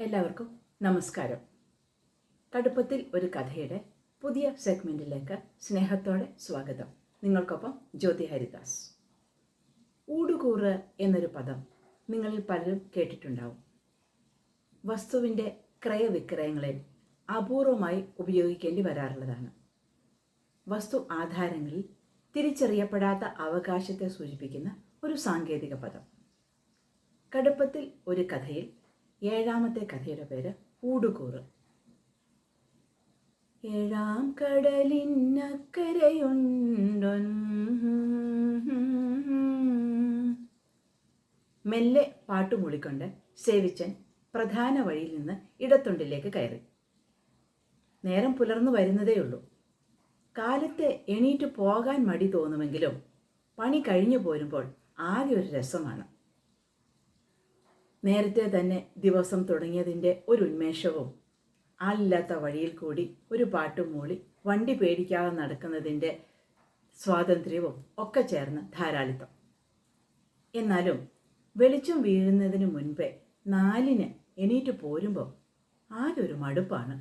എല്ലാവർക്കും നമസ്കാരം. കടുപ്പത്തിൽ ഒരു കഥയുടെ പുതിയ സെഗ്മെന്റിലേക്ക് സ്നേഹത്തോടെ സ്വാഗതം. നിങ്ങൾക്കൊപ്പം ജ്യോതി ഹരിദാസ്. ഊടുകൂറ് എന്നൊരു പദം നിങ്ങളിൽ പലരും കേട്ടിട്ടുണ്ടാവും. വസ്തുവിന്റെ ക്രയവിക്രയങ്ങളിൽ അപൂർവമായി ഉപയോഗിക്കേണ്ടി വരാറുള്ളതാണ്. വസ്തു ആധാരങ്ങളിൽ തിരിച്ചറിയപ്പെടാത്ത അവകാശത്തെ സൂചിപ്പിക്കുന്ന ഒരു സാങ്കേതിക പദം. കടുപ്പത്തിൽ ഒരു കഥയിൽ ഏഴാമത്തെ കഥയുടെ പേര് ഊടുകൂറ്. ഏഴാം കടലിന്നക്കരയുണ്ടൊ മെല്ലെ പാട്ടുമൂളിക്കൊണ്ട് സേവിച്ചൻ പ്രധാന വഴിയിൽ നിന്ന് ഇടത്തുണ്ടിലേക്ക് കയറി. നേരം പുലർന്നു വരുന്നതേയുള്ളൂ. കാലത്തെ എണീറ്റ് പോകാൻ മടി തോന്നുമെങ്കിലും പണി കഴിഞ്ഞു പോരുമ്പോൾ ആകെ ഒരു രസമാണ്. നേരത്തെ തന്നെ ദിവസം തുടങ്ങിയതിന്റെ ഒരു ഉന്മേഷവും ആളില്ലാത്ത വഴിയിൽ കൂടി ഒരു പാട്ടും മൂളി വണ്ടി പേടിക്കാതെ നടക്കുന്നതിന്റെ സ്വാതന്ത്ര്യവും ഒക്കെ ചേർന്ന് ധാരാളിത്തം. എന്നാലും വെളിച്ചം വീഴുന്നതിന് മുൻപേ നാലിന് എണീറ്റ് പോരുമ്പോൾ ആകെ ഒരു മടുപ്പാണ്.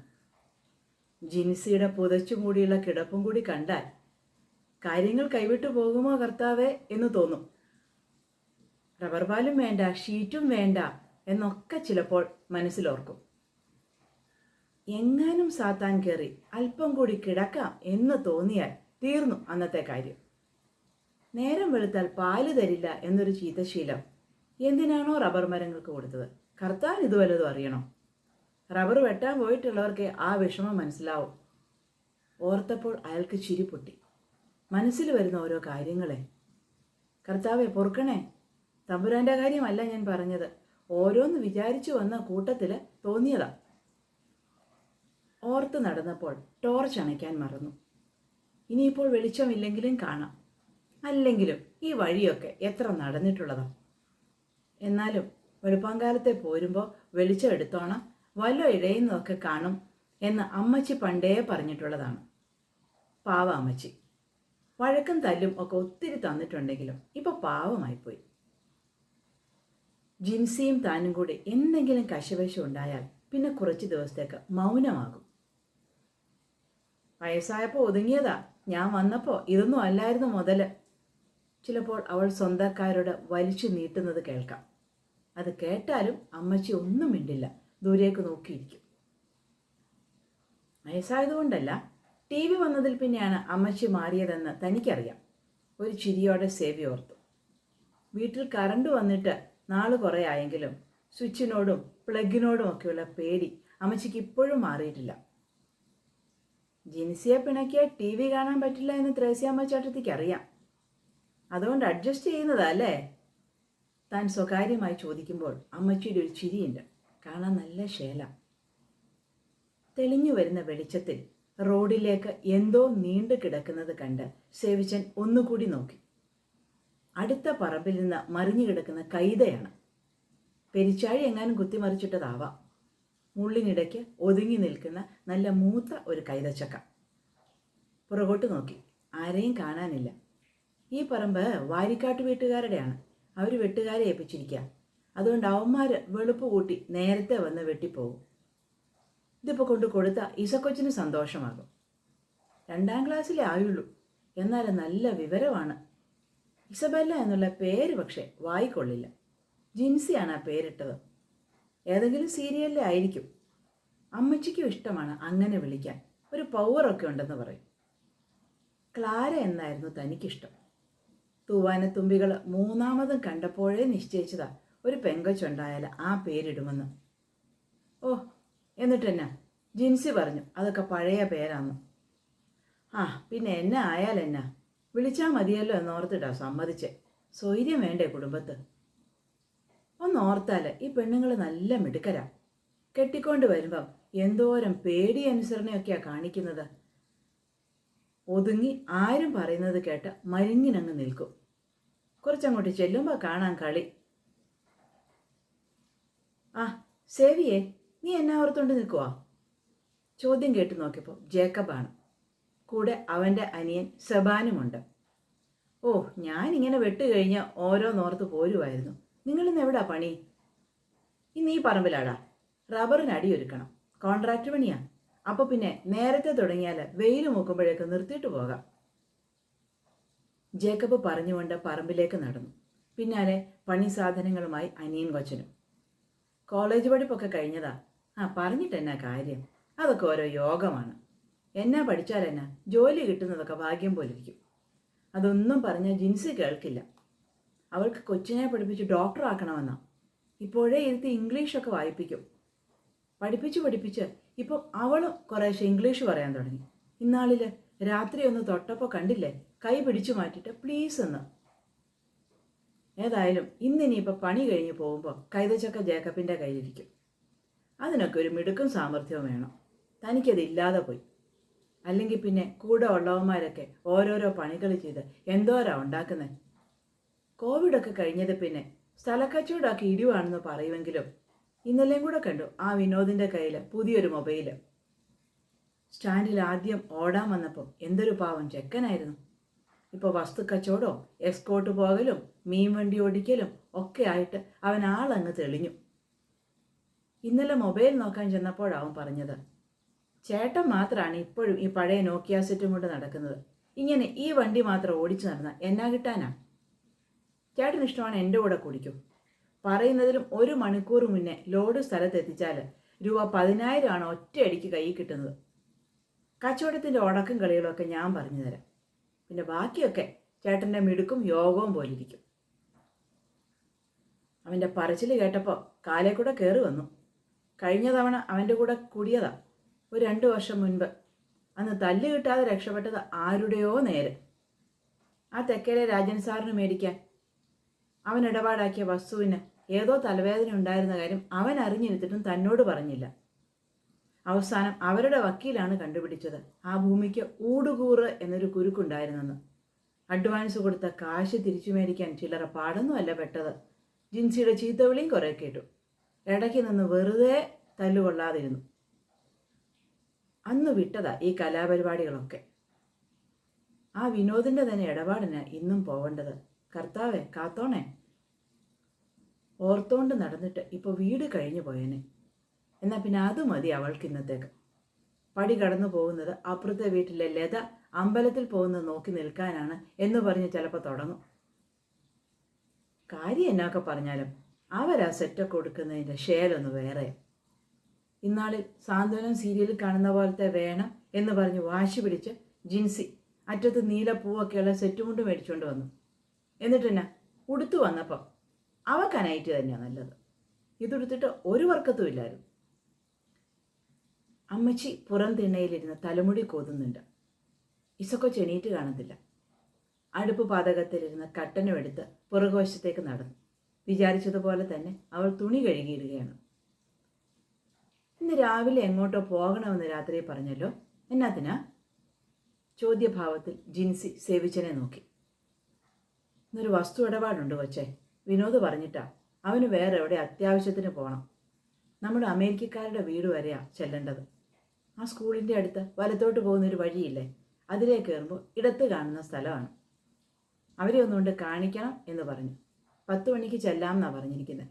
ജിൻസിയുടെ പുതച്ചു കൂടിയുള്ള കിടപ്പും കൂടി കണ്ടാൽ കാര്യങ്ങൾ കൈവിട്ടു പോകുമോ കർത്താവേ എന്ന് തോന്നും. റബ്ബർ ബാലും വേണ്ട ഷീറ്റും വേണ്ട എന്നൊക്കെ ചിലപ്പോൾ മനസ്സിലോർക്കും. എങ്ങാനും സാത്താൻ കയറി അല്പം കൂടി കിടക്കാം എന്ന് തോന്നിയാൽ തീർന്നു അന്നത്തെ കാര്യം. നേരം വെളുത്താൽ പാൽ തരില്ല എന്നൊരു ചീത്തശീലം എന്തിനാണോ റബ്ബർ മരങ്ങൾക്ക് കൊടുത്തത്? കർത്താൻ ഇത് വല്ലതും അറിയണോ? റബ്ബർ വെട്ടാൻ പോയിട്ടുള്ളവർക്ക് ആ വിഷമം മനസ്സിലാവും. ഓർത്തപ്പോൾ അയാൾക്ക് ചിരി പൊട്ടി. മനസ്സിൽ വരുന്ന ഓരോ കാര്യങ്ങളെ. കർത്താവെ പൊറുക്കണേ. തമ്പുരാന്റെ കാര്യമല്ല ഞാൻ പറഞ്ഞത്. ഓരോന്ന് വിചാരിച്ചു വന്ന കൂട്ടത്തിൽ തോന്നിയതാ. ഓർത്ത് നടന്നപ്പോൾ ടോർച്ച് അണയ്ക്കാൻ മറന്നു. ഇനിയിപ്പോൾ വെളിച്ചമില്ലെങ്കിലും കാണാം. അല്ലെങ്കിലും ഈ വഴിയൊക്കെ എത്ര നടന്നിട്ടുള്ളതാ. എന്നാലും വെളുപ്പാങ്കാലത്തെ പോരുമ്പോൾ വെളിച്ചം എടുത്തോണം വല്ല ഇഴയുന്നതൊക്കെ കാണും എന്ന് അമ്മച്ചി പണ്ടേ പറഞ്ഞിട്ടുള്ളതാണ്. പാവ അമ്മച്ചി. വഴക്കും തല്ലും ഒക്കെ ഒത്തിരി തന്നിട്ടുണ്ടെങ്കിലും ഇപ്പൊ പാവമായിപ്പോയി. ജിൻസിയും താനും കൂടി എന്തെങ്കിലും കശവശം ഉണ്ടായാൽ പിന്നെ കുറച്ച് ദിവസത്തേക്ക് മൗനമാകും. വയസ്സായപ്പോൾ ഒതുങ്ങിയതാ. ഞാൻ വന്നപ്പോൾ ഇതൊന്നും അല്ലായിരുന്നു മുതൽ ചിലപ്പോൾ അവൾ സ്വന്തക്കാരോട് വലിച്ചു നീട്ടുന്നത് കേൾക്കാം. അത് കേട്ടാലും അമ്മച്ചി ഒന്നും മിണ്ടില്ല. ദൂരേക്ക് നോക്കിയിരിക്കും. വയസ്സായതുകൊണ്ടല്ല ടി വി വന്നതിൽ പിന്നെയാണ് അമ്മച്ചി മാറിയതെന്ന് തനിക്കറിയാം. ഒരു ചിരിയോടെ സേവി ഓർത്തു. വീട്ടിൽ കറണ്ട് വന്നിട്ട് നാൾ കുറേ ആയെങ്കിലും സ്വിച്ചിനോടും പ്ലഗിനോടും ഒക്കെയുള്ള പേടി അമ്മച്ചിക്ക് ഇപ്പോഴും മാറിയിട്ടില്ല. ജിൻസിയെ പിണക്കിയ ടി വി കാണാൻ പറ്റില്ല എന്ന് ത്രേസ്യാമ്മ ചേട്ടത്തിക്ക് അറിയാം. അതുകൊണ്ട് അഡ്ജസ്റ്റ് ചെയ്യുന്നതാ അല്ലേ? താൻ സ്വകാര്യമായി ചോദിക്കുമ്പോൾ അമ്മച്ചിയുടെ ഒരു ചിരിയുണ്ട്. കാണാൻ നല്ല ശേല. തെളിഞ്ഞു വരുന്ന വെളിച്ചത്തിൽ റോഡിലേക്ക് എന്തോ നീണ്ടു കിടക്കുന്നത് കണ്ട് സേവിച്ചൻ ഒന്നുകൂടി നോക്കി. അടുത്ത പറമ്പിൽ നിന്ന് മറിഞ്ഞു കിടക്കുന്ന കൈതയാണ്. പെരിച്ചാഴി എങ്ങാനും കുത്തിമറിച്ചിട്ടതാവാം മുള്ളിനിടയ്ക്ക് ഒതുങ്ങി നിൽക്കുന്ന നല്ല മൂത്ത ഒരു കൈതച്ചക്ക. പുറകോട്ട് നോക്കി. ആരെയും കാണാനില്ല. ഈ പറമ്പ് വാരിക്കാട്ട് വീട്ടുകാരുടെയാണ്. അവർ വെട്ടുകാരെ ഏൽപ്പിച്ചിരിക്കുക അതുകൊണ്ട് അവന്മാർ വെളുപ്പ് കൂട്ടി നേരത്തെ വന്ന് വെട്ടിപ്പോകും. ഇതിപ്പോൾ കൊണ്ട് കൊടുത്ത ഇസക്കൊച്ചിന് സന്തോഷമാകും. രണ്ടാം ക്ലാസ്സിലേ ആയുള്ളൂ. എന്നാൽ നല്ല വിവരമാണ്. ഇസബല്ല എന്നുള്ള പേര് പക്ഷേ വായിക്കൊള്ളില്ല. ജിൻസിയാണ് ആ പേരിട്ടത്. ഏതെങ്കിലും സീരിയലിലെ ആയിരിക്കും. അമ്മച്ചിക്കും ഇഷ്ടമാണ് അങ്ങനെ വിളിക്കാൻ. ഒരു പവറൊക്കെ ഉണ്ടെന്ന് പറയും. ക്ലാര എന്നായിരുന്നു തനിക്കിഷ്ടം. തൂവാനത്തുമ്പികൾ മൂന്നാമതും കണ്ടപ്പോഴേ നിശ്ചയിച്ചതാ ഒരു പെങ്കൊച്ചുണ്ടായാൽ ആ പേരിടുമെന്ന്. ഓ എന്നിട്ടെന്നാ? ജിൻസി പറഞ്ഞു. അതൊക്കെ പഴയ പേരാന്ന്. ആ പിന്നെ എന്നെ ആയാലെന്നാ? വിളിച്ചാൽ മതിയല്ലോ എന്നോർത്തിട്ടാ സമ്മതിച്ചേ. സ്വൈര്യം വേണ്ടേ കുടുംബത്ത്? ഒന്ന് ഓർത്താൽ ഈ പെണ്ണുങ്ങൾ നല്ല മിടുക്കരാ. കെട്ടിക്കൊണ്ട് വരുമ്പം എന്തോരം പേടി അനുസരണയൊക്കെയാ കാണിക്കുന്നത്. ഒതുങ്ങി ആരും പറയുന്നത് കേട്ട് മരിങ്ങിനങ്ങ് നിൽക്കും. കുറച്ചങ്ങോട്ട് ചെല്ലുമ്പോൾ കാണാൻ കളി. ആ സേവിയെ നീ എന്നാ ഓർത്തുകൊണ്ട് നിൽക്കുവാ? ചോദ്യം കേട്ട് നോക്കിയപ്പോൾ ജേക്കബാണ്. കൂടെ അവന്റെ അനിയൻ സബാനുമുണ്ട്. ഓ ഞാനിങ്ങനെ വെട്ടുകഴിഞ്ഞ് ഓരോ ഓരോന്നോർത്ത് പോരുമായിരുന്നു നിങ്ങളിന്ന് എവിടാ പണി? ഇന്ന് ഈ പറമ്പിലാടാ. റബ്ബറിന് അടിയൊരുക്കണം. കോൺട്രാക്റ്റ് പണിയാ. അപ്പോൾ പിന്നെ നേരത്തെ തുടങ്ങിയാൽ വെയിൽ മൂക്കുമ്പോഴേക്ക് നിർത്തിയിട്ട് പോകാം. ജേക്കബ് പറഞ്ഞുകൊണ്ട് പറമ്പിലേക്ക് നടന്നു. പിന്നാലെ പണി സാധനങ്ങളുമായി അനിയൻ കൊച്ചനും. കോളേജ് പഠിപ്പൊക്കെ കഴിഞ്ഞതാ. ആ പറഞ്ഞിട്ടെന്നാ കാര്യം? അതൊക്കെ ഓരോ യോഗമാണ്. എന്നാ പഠിച്ചാൽ എന്നാ? ജോലി കിട്ടുന്നതൊക്കെ ഭാഗ്യം പോലിരിക്കും അതൊന്നും പറഞ്ഞാൽ ജിൻസ് കേൾക്കില്ല. അവൾക്ക് കൊച്ചിനെ പഠിപ്പിച്ച് ഡോക്ടർ ആക്കണമെന്നാ. ഇപ്പോഴേ ഇരുത്തി ഇംഗ്ലീഷൊക്കെ വായിപ്പിക്കും. പഠിപ്പിച്ച് പഠിപ്പിച്ച് ഇപ്പം അവളും കുറേശ്ശെ ഇംഗ്ലീഷ് പറയാൻ തുടങ്ങി. ഇന്നാളിൽ രാത്രി ഒന്ന് തൊട്ടപ്പോൾ കണ്ടില്ലേ? കൈ പിടിച്ചു മാറ്റിയിട്ട് പ്ലീസ് എന്ന് ഏതായാലും ഇന്നിനിയിപ്പോൾ പണി കഴിഞ്ഞ് പോകുമ്പോൾ കൈതച്ചക്ക ജേക്കബിന്റെ കയ്യിലിരിക്കും. അതിനൊക്കെ ഒരു മിടുക്കും സാമർഥ്യവും വേണം. തനിക്കതില്ലാതെ പോയി. അല്ലെങ്കിൽ പിന്നെ കൂടെ ഉള്ളവന്മാരൊക്കെ ഓരോരോ പണികൾ ചെയ്ത് എന്തോരാ ഉണ്ടാക്കുന്നത് കോവിഡൊക്കെ കഴിഞ്ഞത് പിന്നെ സ്ഥലക്കച്ചവടമൊക്കെ ഇടിവാണെന്ന് പറയുമെങ്കിലും ഇന്നലെയും കൂടെ കണ്ടു ആ വിനോദിന്റെ കയ്യിൽ പുതിയൊരു മൊബൈൽ സ്റ്റാൻഡിൽ ആദ്യം ഓടാൻ വന്നപ്പോൾ എന്തൊരു പാവം ചെക്കനായിരുന്നു. ഇപ്പോൾ വസ്തുക്കച്ചവടവും എസ്കോട്ട് പോകലും മീൻ വണ്ടി ഓടിക്കലും ഒക്കെ ആയിട്ട് അവൻ ആളങ്ങ് തെളിഞ്ഞു. ഇന്നലെ മൊബൈൽ നോക്കാൻ ചെന്നപ്പോഴാവും പറഞ്ഞത്. ചേട്ടൻ മാത്രമാണ് ഇപ്പോഴും ഈ പഴയ നോക്കിയ സെറ്റും കൊണ്ട് നടക്കുന്നത്. ഇങ്ങനെ ഈ വണ്ടി മാത്രം ഓടിച്ചു നടന്ന എന്നാ കിട്ടാനാ? ചേട്ടന് ഇഷ്ടമാണ് എന്റെ കൂടെ കുടിക്കും. പറയുന്നതിലും ഒരു മണിക്കൂർ മുന്നേ ലോഡ് സ്ഥലത്തെത്തിച്ചാൽ രൂപ പതിനായിരമാണ് ഒറ്റയടിക്ക് കൈ കിട്ടുന്നത്. കച്ചവടത്തിന്റെ ഉടക്കും കളികളൊക്കെ ഞാൻ പറഞ്ഞു തരാം. പിന്നെ ബാക്കിയൊക്കെ ചേട്ടന്റെ മിടുക്കും യോഗവും പോലിരിക്കും അവന്റെ പറച്ചിൽ കേട്ടപ്പോൾ കാലേ കൂടെ കയറി വന്നു. കഴിഞ്ഞ തവണ അവന്റെ കൂടെ കൂടിയതാ. ഒരു രണ്ട് വർഷം മുൻപ്. അന്ന് തല്ല് കിട്ടാതെ രക്ഷപ്പെട്ടത് ആരുടെയോ നേരെ. ആ തെക്കേലെ രാജൻ സാറിന് മേടിക്കാൻ. അവൻ ഇടപാടാക്കിയ വസ്തുവിന് ഏതോ തലവേദന ഉണ്ടായിരുന്ന കാര്യം അവൻ അറിഞ്ഞിരുത്തിട്ടും തന്നോട് പറഞ്ഞില്ല. അവസാനം അവരുടെ വക്കീലാണ് കണ്ടുപിടിച്ചത്. ആ ഭൂമിക്ക് ഊടുകൂറ് എന്നൊരു കുരുക്കുണ്ടായിരുന്നെന്ന്. അഡ്വാൻസ് കൊടുത്ത കാശ് തിരിച്ചു മേടിക്കാൻ ചില്ലറ പാടൊന്നുമല്ല പെട്ടത്. ജിൻസിയുടെ ചീത്തവിളിയും കുറേ കേട്ടു. ഇടയ്ക്ക് നിന്ന് വെറുതെ തല്ലുകൊള്ളാതിരുന്നു അന്ന് വിട്ടതാ ഈ കലാപരിപാടികളൊക്കെ. ആ വിനോദിന്റെ തന്നെ ഇടപാടിന് ഇന്നും പോവേണ്ടത്. കർത്താവേ കാത്തോണേ. ഓർത്തോണ്ട് നടന്നിട്ട് ഇപ്പോൾ വീട് കഴിഞ്ഞു പോയേനെ. എന്നാൽ പിന്നെ അത് മതി അവൾക്ക് ഇന്നത്തേക്ക്. പടി കടന്നു പോകുന്നത് അപ്പുറത്തെ വീട്ടിലെ ലത അമ്പലത്തിൽ പോകുന്നത് നോക്കി നിൽക്കാനാണ് എന്ന് പറഞ്ഞ് ചിലപ്പോൾ തുടങ്ങും. കാര്യം എന്നൊക്കെ പറഞ്ഞാലും അവരാ സെറ്റൊക്കെ കൊടുക്കുന്നതിന്റെ ഷെയറൊന്ന് വേറെ. ഇന്നാളിൽ സാന്ത്വനം സീരിയലിൽ കാണുന്ന പോലത്തെ വേണം എന്ന് പറഞ്ഞ് വാശി പിടിച്ച് ജിൻസി അറ്റത്ത് നീല പൂവൊക്കെയുള്ള സെറ്റ് കൊണ്ട് മേടിച്ചുകൊണ്ട് വന്നു. എന്നിട്ട് എന്നാ ഉടുത്തു വന്നപ്പം അവക്ക് അനൈറ്റ് തന്നെയാണ് നല്ലത്. ഇതുടുത്തിട്ട് ഒരു വർക്കത്തും ഇല്ലായിരുന്നു. അമ്മച്ചി പുറം തിണ്ണയിലിരുന്ന് തലമുടി കോതുന്നുണ്ട്. ഇസൊക്കെ ചെണീറ്റ് കാണത്തില്ല. അടുപ്പ് പാതകത്തിലിരുന്ന് കട്ടനും എടുത്ത് പുറകുവശത്തേക്ക് നടന്നു. വിചാരിച്ചതുപോലെ തന്നെ അവൾ തുണി കഴുകിയിടുകയാണ്. ഇന്ന് രാവിലെ എങ്ങോട്ടോ പോകണമെന്ന് രാത്രി പറഞ്ഞല്ലോ. എന്നാത്തിനാ? ചോദ്യഭാവത്തിൽ ജിൻസി സേവിച്ചനെ നോക്കി. ഇന്നൊരു വസ്തു ഇടപാടുണ്ട് കൊച്ചേ. വിനോദ് പറഞ്ഞിട്ടാ. അവന് വേറെ എവിടെ അത്യാവശ്യത്തിന് പോകണം നമ്മുടെ അമേരിക്കക്കാരുടെ വീട് വരെയാ ചെല്ലേണ്ടത്. ആ സ്കൂളിന്റെ അടുത്ത് വലത്തോട്ട് പോകുന്നൊരു വഴിയില്ലേ? അതിലേ കയറുമ്പോൾ ഇടത്ത് കാണുന്ന സ്ഥലമാണ്. അവരെ ഒന്നുകൊണ്ട് കാണിക്കണം എന്ന് പറഞ്ഞു. പത്ത് മണിക്ക് ചെല്ലാം എന്നാണ് പറഞ്ഞിരിക്കുന്നത്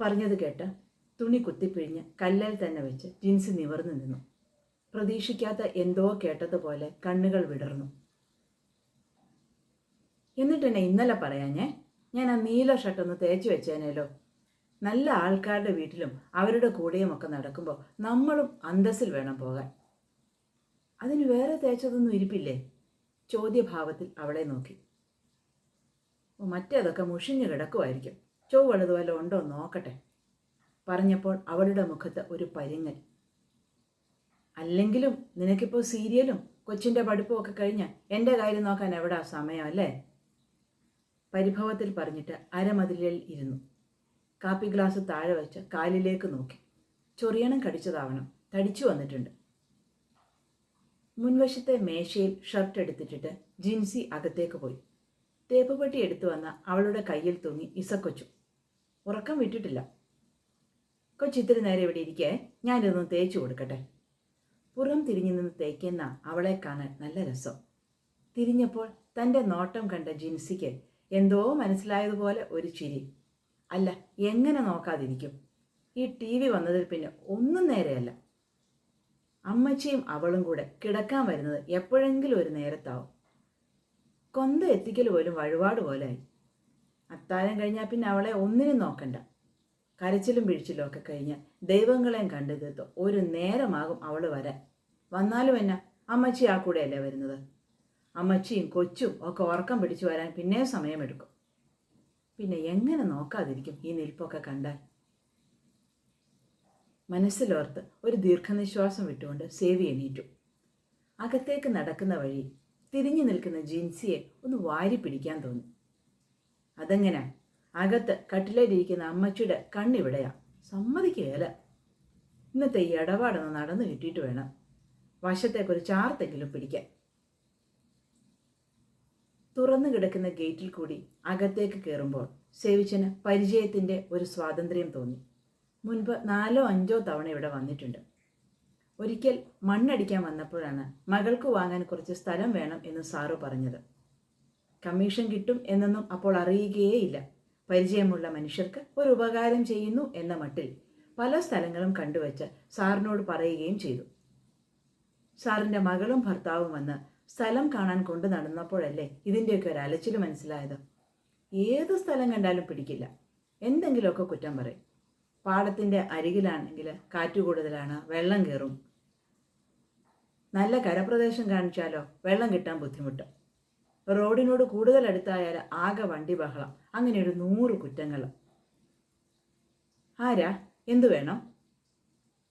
പറഞ്ഞത് കേട്ട് തുണി കുത്തിപ്പിഴിഞ്ഞ് കല്ലിൽ തന്നെ വെച്ച് ജിൻസ് നിവർന്നു നിന്നു. പ്രതീക്ഷിക്കാത്ത എന്തോ കേട്ടതുപോലെ കണ്ണുകൾ വിടർന്നു. എന്നിട്ട് എന്നെ ഇന്നലെ പറയാഞ്ഞേ ഞാൻ ആ നീല ഷർട്ടൊന്ന് തേച്ച് വെച്ചേനേലോ. നല്ല ആൾക്കാരുടെ വീട്ടിലും അവരുടെ കൂടെയും ഒക്കെ നടക്കുമ്പോൾ നമ്മളും അന്തസ്സിൽ വേണം പോകാൻ. അതിന് വേറെ തേച്ചതൊന്നും ഇരിപ്പില്ലേ? ചോദ്യഭാവത്തിൽ അവളെ നോക്കി. മറ്റേതൊക്കെ മുഷിഞ്ഞു കിടക്കുമായിരിക്കും ചൊവ്വളത് ഉണ്ടോ നോക്കട്ടെ. പറഞ്ഞപ്പോൾ അവളുടെ മുഖത്ത് ഒരു പരിങ്ങൽ. അല്ലെങ്കിലും നിനക്കിപ്പോൾ സീരിയലും കൊച്ചിന്റെ പഠിപ്പും ഒക്കെ കഴിഞ്ഞ് എന്റെ കാര്യം നോക്കാൻ എവിടാ സമയം അല്ലേ? പരിഭവത്തിൽ പറഞ്ഞിട്ട് അരമതിലിൽ ഇരുന്നു. കാപ്പി ഗ്ലാസ് താഴെ വെച്ച് കാലിലേക്ക് നോക്കി. ചൊറിയണം കടിച്ചതാവണം. തടിച്ചു വന്നിട്ടുണ്ട്. മുൻവശത്തെ മേശയിൽ ഷർട്ട് എടുത്തിട്ടിട്ട് ജിൻസി അകത്തേക്ക് പോയി. തേപ്പുപെട്ടി എടുത്തു വന്ന അവളുടെ കയ്യിൽ തൂങ്ങി ഇസക്കൊച്ചു. ഉറക്കം വിട്ടിട്ടില്ല. കൊച്ചിത്തിരി നേരെ ഇവിടെ ഇരിക്കേ. ഞാനിതൊന്ന് തേച്ചു കൊടുക്കട്ടെ. പുറം തിരിഞ്ഞു നിന്ന് തേക്കുന്ന അവളെ കാണാൻ നല്ല രസം. തിരിഞ്ഞപ്പോൾ തന്റെ നോട്ടം കണ്ട ജിൻസിക്ക് എന്തോ മനസ്സിലായതുപോലെ ഒരു ചിരി. അല്ല എങ്ങനെ നോക്കാതിരിക്കും? ഈ ടി വി വന്നതിൽ പിന്നെ ഒന്നും നേരെയല്ല. അമ്മച്ചിയും അവളും കൂടെ കിടക്കാൻ വരുന്നത് എപ്പോഴെങ്കിലും ഒരു നേരത്താവും. കൊന്ത എത്തിക്കൽ പോലും വഴിപാട് പോലായി അത്താഴം കഴിഞ്ഞാൽ പിന്നെ അവളെ ഒന്നിനും നോക്കണ്ട. കരച്ചിലും പിഴിച്ചിലും ഒക്കെ കഴിഞ്ഞ് ദൈവങ്ങളെയും കണ്ടു തീർത്ത്. ഒരു നേരമാകും അവൾ വരാൻ. വന്നാലും എന്നാ? അമ്മച്ചി ആ കൂടെയല്ലേ വരുന്നത്? അമ്മച്ചിയും കൊച്ചും ഒക്കെ ഉറക്കം പിടിച്ചു വരാൻ പിന്നെയും സമയമെടുക്കും. പിന്നെ എങ്ങനെ നോക്കാതിരിക്കും ഈ നിൽപ്പൊക്കെ കണ്ടാൽ? മനസ്സിലോർത്ത് ഒരു ദീർഘനിശ്വാസം വിട്ടുകൊണ്ട് സേവി എണീറ്റു. അകത്തേക്ക് നടക്കുന്ന വഴി തിരിഞ്ഞു നിൽക്കുന്ന ജിൻസിയെ ഒന്ന് വാരി പിടിക്കാൻ തോന്നി. അതെങ്ങനെ? അകത്ത് കട്ടിലേലിരിക്കുന്ന അമ്മച്ചിയുടെ കണ്ണിവിടെയാ സമ്മതിക്കുകയല്ല ഇന്നത്തെ ഈ ഇടപാടൊന്ന് നടന്നു കിട്ടിയിട്ട് വേണം. വശത്തേക്കൊരു ചാർത്തെങ്കിലും പിടിക്കാൻ. തുറന്നു കിടക്കുന്ന ഗേറ്റിൽ കൂടി അകത്തേക്ക് കയറുമ്പോൾ സേവിച്ചന് പരിചയത്തിന്റെ ഒരു സ്വാതന്ത്ര്യം തോന്നി. മുൻപ് നാലോ അഞ്ചോ തവണ ഇവിടെ വന്നിട്ടുണ്ട്. ഒരിക്കൽ മണ്ണടിക്കാൻ വന്നപ്പോഴാണ് മകൾക്ക് വാങ്ങാൻ കുറച്ച് സ്ഥലം വേണം എന്ന് സാറു പറഞ്ഞത്. കമ്മീഷൻ കിട്ടും എന്നൊന്നും അപ്പോൾ അറിയുകയേയില്ല. പരിചയമുള്ള മനുഷ്യർക്ക് ഒരു ഉപകാരം ചെയ്യുന്നു എന്ന മട്ടിൽ പല സ്ഥലങ്ങളും കണ്ടുവച്ച് സാറിനോട് പറയുകയും ചെയ്തു. സാറിന്റെ മകളും ഭർത്താവും വന്ന് സ്ഥലം കാണാൻ കൊണ്ടു നടന്നപ്പോഴല്ലേ ഇതിന്റെയൊക്കെ ഒരു അലച്ചിൽ മനസ്സിലായത്? ഏത് സ്ഥലം കണ്ടാലും പിടിക്കില്ല. എന്തെങ്കിലുമൊക്കെ കുറ്റം പറയും. പാടത്തിന്റെ അരികിലാണെങ്കിൽ കാറ്റ് കൂടുതലാണ് വെള്ളം കയറും. നല്ല കരപ്രദേശം കാണിച്ചാലോ വെള്ളം കിട്ടാൻ ബുദ്ധിമുട്ട്. റോഡിനോട് കൂടുതൽ അടുത്തായാൽ ആകെ വണ്ടി ബഹളം. അങ്ങനെ ഒരു നൂറ് കുറ്റങ്ങൾ. ആരാ? എന്തു വേണം?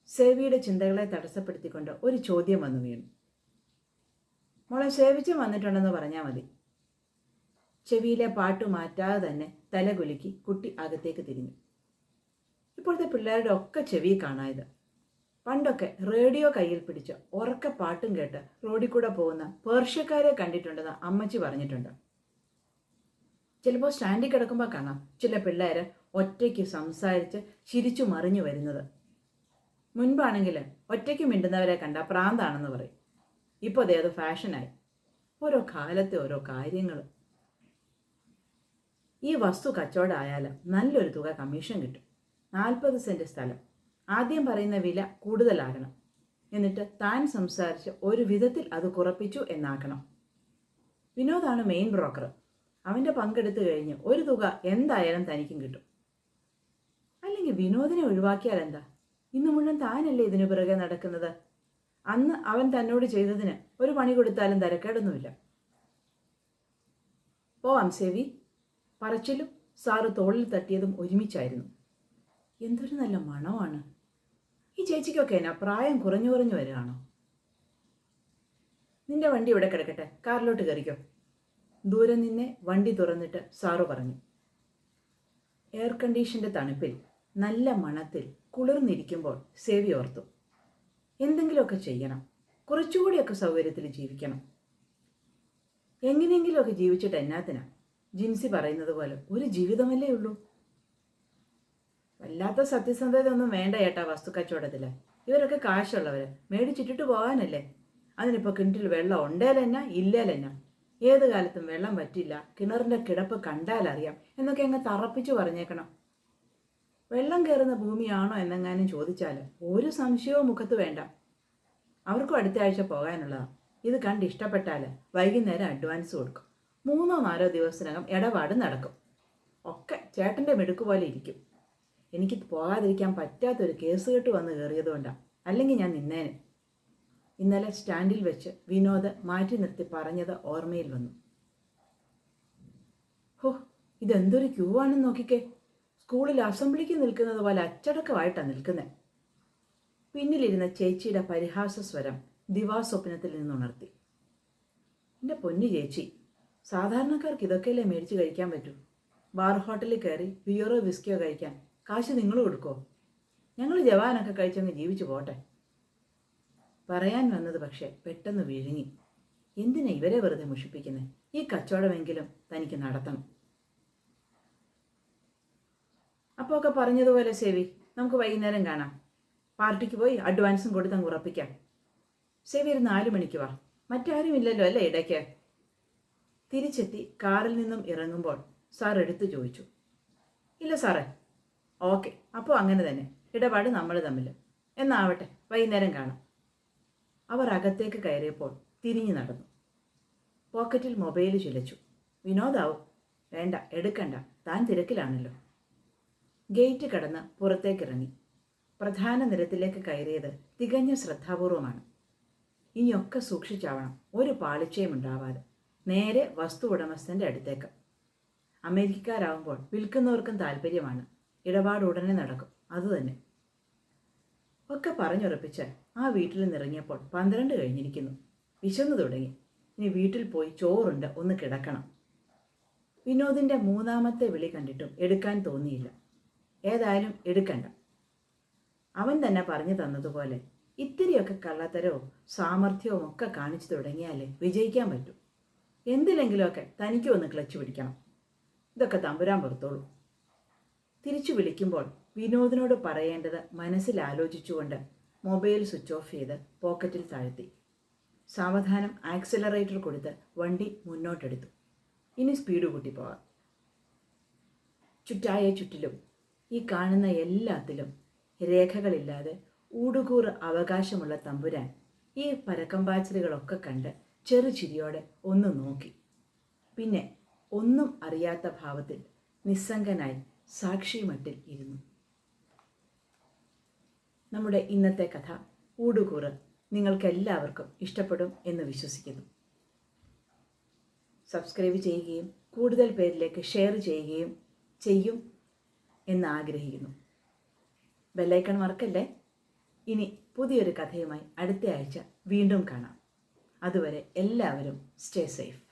സേവിയുടെ ചിന്തകളെ തടസ്സപ്പെടുത്തിക്കൊണ്ട് ഒരു ചോദ്യം വന്നു വീണു. മോളെ സേവിച്ച് വന്നിട്ടുണ്ടെന്ന് പറഞ്ഞാൽ മതി. ചെവിയിലെ പാട്ട് മാറ്റാതെ തന്നെ തലകുലുക്കി കുട്ടി അകത്തേക്ക് തിരിഞ്ഞു. ഇപ്പോഴത്തെ പിള്ളേരുടെ ഒക്കെ ചെവി കാണായത് പണ്ടൊക്കെ റേഡിയോ കയ്യിൽ പിടിച്ച് ഉറക്ക പാട്ടും കേട്ട് റോഡിൽ കൂടെ പോകുന്ന പേർഷ്യക്കാരെ കണ്ടിട്ടുണ്ടെന്ന് അമ്മച്ചി പറഞ്ഞിട്ടുണ്ട്. ചിലപ്പോൾ സ്റ്റാൻഡിൽ കിടക്കുമ്പോൾ കാണാം ചില പിള്ളേർ ഒറ്റയ്ക്ക് സംസാരിച്ച് ചിരിച്ചു മറിഞ്ഞു വരുന്നത്. മുൻപാണെങ്കിൽ ഒറ്റയ്ക്ക് മിണ്ടുന്നവരെ കണ്ട പ്രാന്താണെന്ന് പറയും. ഇപ്പോൾ അതേ അത് ഫാഷനായി. ഓരോ കാലത്തെ ഓരോ കാര്യങ്ങൾ ഈ വസ്തു കച്ചവടമായാൽ നല്ലൊരു തുക കമ്മീഷൻ കിട്ടും. നാൽപ്പത് സെന്റ് സ്ഥലം. ആദ്യം പറയുന്ന വില കൂടുതലാകണം. എന്നിട്ട് താൻ സംസാരിച്ച് ഒരു വിധത്തിൽ അത് കുറപ്പിച്ചു എന്നാക്കണം വിനോദാണ് മെയിൻ ബ്രോക്കർ അവന്റെ പങ്കെടുത്തു കഴിഞ്ഞ് ഒരു തുക എന്തായാലും തനിക്കും കിട്ടും. അല്ലെങ്കിൽ വിനോദിനെ ഒഴിവാക്കിയാൽ എന്താ? ഇന്നു മുഴുവൻ താനല്ലേ ഇതിനു പിറകെ നടക്കുന്നത്? അന്ന് അവൻ തന്നോട് ചെയ്തതിന് ഒരു പണി കൊടുത്താലും തരക്കേടൊന്നുമില്ല. പോവാം സേവി. പറച്ചിലും സാറ് തോളിൽ തട്ടിയതും ഒരുമിച്ചായിരുന്നു. എന്തൊരു നല്ല മണമാണ്. ഈ ചേച്ചിക്കൊക്കെ എന്നാ പ്രായം കുറഞ്ഞു കുറഞ്ഞു വരികയാണോ? നിന്റെ വണ്ടി ഇവിടെ കിടക്കട്ടെ. കാറിലോട്ട് കയറിക്കോ. ദൂരെ നിന്നെ വണ്ടി തുറന്നിട്ട് സാറു പറഞ്ഞു. എയർ കണ്ടീഷന്റെ തണുപ്പിൽ നല്ല മണത്തിൽ കുളിർന്നിരിക്കുമ്പോൾ സേവി ഓർത്തു. എന്തെങ്കിലുമൊക്കെ ചെയ്യണം. കുറച്ചുകൂടിയൊക്കെ സൗകര്യത്തിൽ ജീവിക്കണം. എങ്ങനെയെങ്കിലുമൊക്കെ ജീവിച്ചിട്ട് എന്നാത്തിനാ? ജിൻസി പറയുന്നത് പോലെ ഒരു ജീവിതമല്ലേ ഉള്ളൂ. വല്ലാത്ത സത്യസന്ധത ഒന്നും വേണ്ട ഏട്ടാ വസ്തു കച്ചവടത്തിൽ ഇവരൊക്കെ കാശുള്ളവർ മേടിച്ചിട്ടിട്ട് പോകാനല്ലേ? അതിനിപ്പോൾ കിണറ്റിൽ വെള്ളം ഉണ്ടേലെന്ന ഇല്ലേലെന്ന? ഏത് കാലത്തും വെള്ളം പറ്റില്ല കിണറിന്റെ കിടപ്പ് കണ്ടാലറിയാം. എന്നൊക്കെ അങ്ങ് തറപ്പിച്ചു പറഞ്ഞേക്കണം. വെള്ളം കയറുന്ന ഭൂമിയാണോ എന്നെങ്ങാനും ചോദിച്ചാൽ ഒരു സംശയവും മുഖത്ത് വേണ്ട. അവർക്കും അടുത്ത ആഴ്ച പോകാനുള്ളതാണ് ഇത് കണ്ട് ഇഷ്ടപ്പെട്ടാൽ വൈകുന്നേരം അഡ്വാൻസ് കൊടുക്കും. മൂന്നോ നാലോ ദിവസത്തിനകം ഇടപാട് നടക്കും. ഒക്കെ ചേട്ടന്റെ മിടുക്ക് പോലെ ഇരിക്കും. എനിക്ക് പോകാതിരിക്കാൻ പറ്റാത്തൊരു കേസ് കെട്ട് വന്ന് കയറിയതുകൊണ്ടാണ് അല്ലെങ്കിൽ ഞാൻ നിന്നേനെ. ഇന്നലെ സ്റ്റാൻഡിൽ വെച്ച് വിനോദ് മാറ്റി നിർത്തി പറഞ്ഞത് ഓർമ്മയിൽ വന്നു. ഹോ ഇതെന്തൊരു ക്യൂ ആണെന്ന് നോക്കിക്കേ. സ്കൂളിൽ അസംബ്ലിക്ക് നിൽക്കുന്നത് പോലെ അച്ചടക്കമായിട്ടാണ് നിൽക്കുന്നത് പിന്നിലിരുന്ന ചേച്ചിയുടെ പരിഹാസ സ്വരം ദിവാസ്വപ്നത്തിൽ നിന്നുണർത്തി എന്റെ പൊന്നു ചേച്ചി സാധാരണക്കാർക്ക് ഇതൊക്കെയല്ലേ മേടിച്ച് കഴിക്കാൻ പറ്റൂ? ബാർ ഹോട്ടലിൽ കയറി ബിയറോ വിസ്കിയോ കഴിക്കാൻ. കാശ് നിങ്ങൾ കൊടുക്കോ? ഞങ്ങൾ ജവാനൊക്കെ കഴിച്ചങ്ങ് ജീവിച്ചു പോട്ടെ. പറയാൻ വന്നത് പക്ഷേ പെട്ടെന്ന് വിഴുങ്ങി. എന്തിനാ ഇവരെ വെറുതെ മുഷിപ്പിക്കുന്നത് ഈ കച്ചവടമെങ്കിലും തനിക്ക് നടത്തണം. അപ്പോൾ ഒക്കെ പറഞ്ഞതുപോലെ സേവി നമുക്ക് വൈകുന്നേരം കാണാം. പാർട്ടിക്ക് പോയി അഡ്വാൻസും കൊടുത്തങ്ങ് ഉറപ്പിക്കാം. സേവി ഒരു നാല് മണിക്ക് വാ. മറ്റാരും ഇല്ലല്ലോ അല്ലേ ഇടയ്ക്ക്? തിരിച്ചെത്തി കാറിൽ നിന്നും ഇറങ്ങുമ്പോൾ സാർ എടുത്തു ചോദിച്ചു. ഇല്ല സാറേ ഓക്കെ. അപ്പോൾ അങ്ങനെ തന്നെ. ഇടപാട് നമ്മൾ തമ്മിൽ എന്നാവട്ടെ വൈകുന്നേരം കാണാം. അവർ അകത്തേക്ക് കയറിയപ്പോൾ തിരിഞ്ഞു നടന്നു. പോക്കറ്റിൽ മൊബൈൽ ചിലച്ചു. വിനോദാവും. വേണ്ട എടുക്കണ്ട. താൻ തിരക്കിലാണല്ലോ. ഗേറ്റ് കടന്ന് പുറത്തേക്കിറങ്ങി. പ്രധാന നിരത്തിലേക്ക് കയറിയത് തികഞ്ഞ ശ്രദ്ധാപൂർവമാണ്. ഇനിയൊക്കെ സൂക്ഷിച്ചാവണം. ഒരു പാളിച്ചയും ഉണ്ടാവാതെ. നേരെ വസ്തു ഉടമസ്ഥന്റെ അടുത്തേക്ക്. അമേരിക്കക്കാരാകുമ്പോൾ വിൽക്കുന്നവർക്കും താല്പര്യമാണ്. ഇടപാട് ഉടനെ നടക്കും. അതുതന്നെ ഒക്കെ പറഞ്ഞുറപ്പിച്ച് ആ വീട്ടിൽ നിന്നിറങ്ങിയപ്പോൾ പന്ത്രണ്ട് കഴിഞ്ഞിരിക്കുന്നു. വിശന്നു തുടങ്ങി. ഇനി വീട്ടിൽ പോയി ചോറുണ്ട് ഒന്ന് കിടക്കണം. വിനോദിന്റെ മൂന്നാമത്തെ വിളി കണ്ടിട്ടും എടുക്കാൻ തോന്നിയില്ല. ഏതായാലും എടുക്കണ്ട. അവൻ തന്നെ പറഞ്ഞു തന്നതുപോലെ ഇത്തിരിയൊക്കെ കള്ളത്തരവും സാമർഥ്യവും ഒക്കെ കാണിച്ചു തുടങ്ങിയാലേ വിജയിക്കാൻ പറ്റൂ. എന്തിലെങ്കിലുമൊക്കെ തനിക്കും ഒന്ന് ക്ലച്ച് പിടിക്കണം. ഇതൊക്കെ തമ്പുരാൻ പുറത്തോളൂ തിരിച്ചു വിളിക്കുമ്പോൾ വിനോദിനോട് പറയേണ്ടത് മനസ്സിലാലോചിച്ചുകൊണ്ട് മൊബൈൽ സ്വിച്ച് ഓഫ് ചെയ്ത് പോക്കറ്റിൽ താഴ്ത്തി. സാവധാനം ആക്സിലറേറ്റർ കൊടുത്ത് വണ്ടി മുന്നോട്ടെടുത്തു. ഇനി സ്പീഡ് കൂട്ടി ചുറ്റായ ചുറ്റിലും ഈ കാണുന്ന എല്ലാത്തിലും രേഖകളില്ലാതെ ഊടുകൂറ് അവകാശമുള്ള തമ്പുരാൻ ഈ പരക്കമ്പാച്ചിലുകളൊക്കെ കണ്ട് ചെറുചിരിയോടെ ഒന്ന് നോക്കി. പിന്നെ ഒന്നും അറിയാത്ത ഭാവത്തിൽ നിസ്സംഗനായി സാക്ഷിമട്ടിൽ ഇരുന്നു. നമ്മുടെ ഇന്നത്തെ കഥ ഊടുകൂറ് നിങ്ങൾക്കെല്ലാവർക്കും ഇഷ്ടപ്പെടും എന്ന് വിശ്വസിക്കുന്നു. സബ്സ്ക്രൈബ് ചെയ്യുകയും കൂടുതൽ പേരിലേക്ക് ഷെയർ ചെയ്യുകയും ചെയ്യും എന്ന് ആഗ്രഹിക്കുന്നു. ബെല്ലൈക്കൺ മറക്കല്ലേ? ഇനി പുതിയൊരു കഥയുമായി അടുത്ത ആഴ്ച വീണ്ടും കാണാം. അതുവരെ എല്ലാവരും സ്റ്റേ സേഫ്.